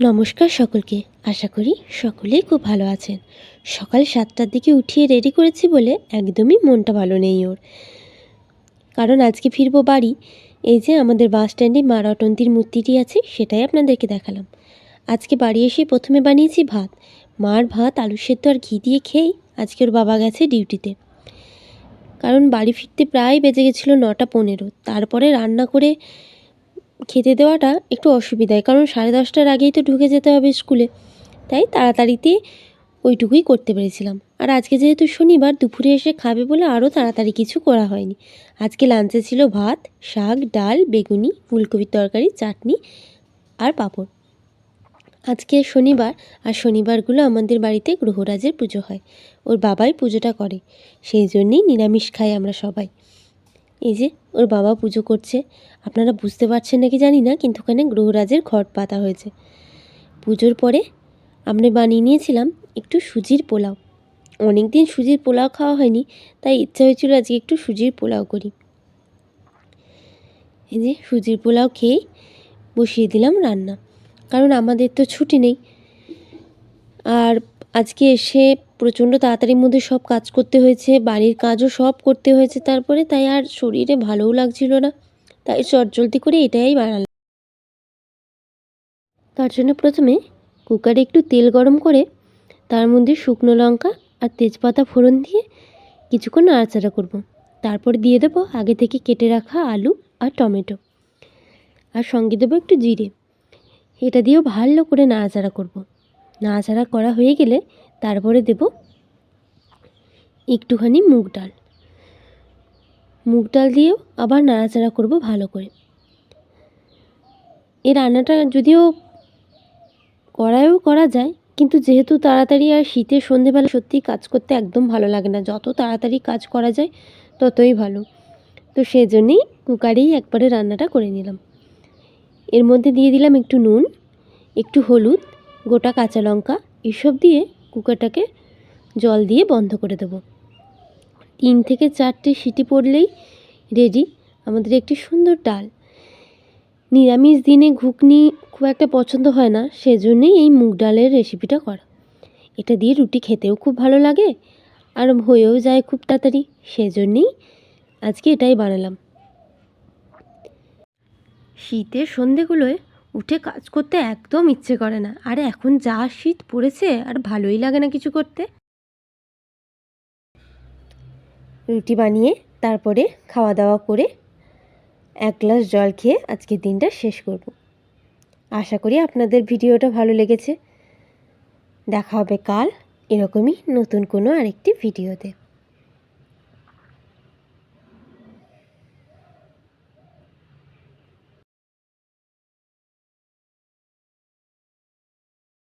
নমস্কার সকলকে। আশা করি সকলেই খুব ভালো আছেন। সকাল সাতটার দিকে উঠিয়ে রেডি করেছি বলে একদমই মনটা ভালো নেই ওর। কারণ আজকে ফিরবো বাড়ি। এই যে আমাদের বাস স্ট্যান্ডে মা রটন্তির মূর্তিটি আছে, সেটাই আপনাদেরকে দেখালাম। আজকে বাড়ি এসে প্রথমে বানিয়েছি ভাত। মার ভাত, আলু সেদ্ধ আর ঘি দিয়ে খেয়েই আজকে ওর বাবা গেছে ডিউটিতে কারণ বাড়ি ফিরতে প্রায় বেজে গেছিল নটা পনেরো। তারপরে রান্না করে খেতে দেওয়াটা একটু অসুবিধায়, কারণ সাড়ে দশটার আগেই তো ঢুকে যেতে হবে স্কুলে। তাই তাড়াতাড়িতে ওইটুকুই করতে পেরেছিলাম। আর আজকে যেহেতু শনিবার, দুপুরে এসে খাবে বলে আরও তাড়াতাড়ি কিছু করা হয়নি। আজকে লাঞ্চে ছিল ভাত, শাক, ডাল, বেগুনি, ফুলকপির তরকারি, চাটনি আর পাঁপড়। আজকে শনিবার আর শনিবারগুলো আমাদের বাড়িতে গ্রহরাজের পুজো হয়। ওর বাবাই পুজোটা করে, সেই জন্যেই নিরামিষ খাই আমরা সবাই। এই যে, ওর বাবা পুজো করছে। আপনারা বুঝতে পারছেন নাকি জানি না, কিন্তু ওখানে গ্রহরাজের ঘট পাতা হয়েছে। পুজোর পরে আমরা বানিয়ে নিয়েছিলাম একটু সুজির পোলাও। অনেক দিন সুজির পোলাও খাওয়া হয়নি, তাই ইচ্ছা হয়েছিল আজকে একটু সুজির পোলাও করি। এই যে, সুজির পোলাও খেয়ে বসিয়ে দিলাম রান্না। কারণ আমাদের তো ছুটি নেই। আর আজকে এসে প্রচণ্ড তাড়াতাড়ির মধ্যে সব কাজ করতে হয়েছে, বাড়ির কাজও সব করতে হয়েছে, তারপরে তাই আর শরীরে ভালোও লাগছিল না তাই চটজলদি করে এটাই বানালাম তার জন্য প্রথমে কুকারে একটু তেল গরম করে, তার মধ্যে শুকনো লঙ্কা আর তেজপাতা ফোড়ন দিয়ে কিছুক্ষণ নাড়াচাড়া করব। তারপর দিয়ে দেবো আগে থেকে কেটে রাখা আলু আর টমেটো আর সঙ্গে দেবো একটু জিরে এটা দিয়েও ভালো করে নাড়াচাড়া করব। নাড়াচাড়া করা হয়ে গেলে তারপরে দেব একটুখানি মুগ ডাল। মুগ ডাল দিয়েও আবার নাড়াচাড়া করব ভালো করে। এই রান্নাটা যদিও কড়াইও করা যায়, কিন্তু যেহেতু তাড়াতাড়ি আর শীতের সন্ধেবেলা সত্যিই কাজ করতে একদম ভালো লাগে না। যত তাড়াতাড়ি কাজ করা যায়, ততই ভালো। তো সেই জন্যেই কুকারেই একবারে রান্নাটা করে নিলাম। এর মধ্যে দিয়ে দিলাম একটু নুন, একটু হলুদ গোটা কাঁচা লঙ্কা এসব দিয়ে কুকারটাকে জল দিয়ে বন্ধ করে দেবো। তিন থেকে চারটে সিটি পড়লেই রেডি আমাদের একটি সুন্দর ডাল। নিরামিষ দিনে ঘুগনি খুব একটা পছন্দ হয় না, সেজন্যই এই মুগ ডালের রেসিপিটা করা। এটা দিয়ে রুটি খেতেও খুব ভালো লাগে আর হয়েও যায় খুব তাড়াতাড়ি, সেজন্যেই আজকে এটাই বানালাম। শীতের সন্ধেগুলোয় উঠে কাজ করতে একদম ইচ্ছে করে না। আর, এখন যা শীত পড়েছে, আর ভালোই লাগে না কিছু করতে। রুটি বানিয়ে, তারপরে খাওয়া দাওয়া করে এক গ্লাস জল খেয়ে আজকের দিনটা শেষ করব। আশা করি আপনাদের ভিডিওটা ভালো লেগেছে। দেখা হবে কাল এরকমই নতুন কোনো আরেকটি ভিডিওতে।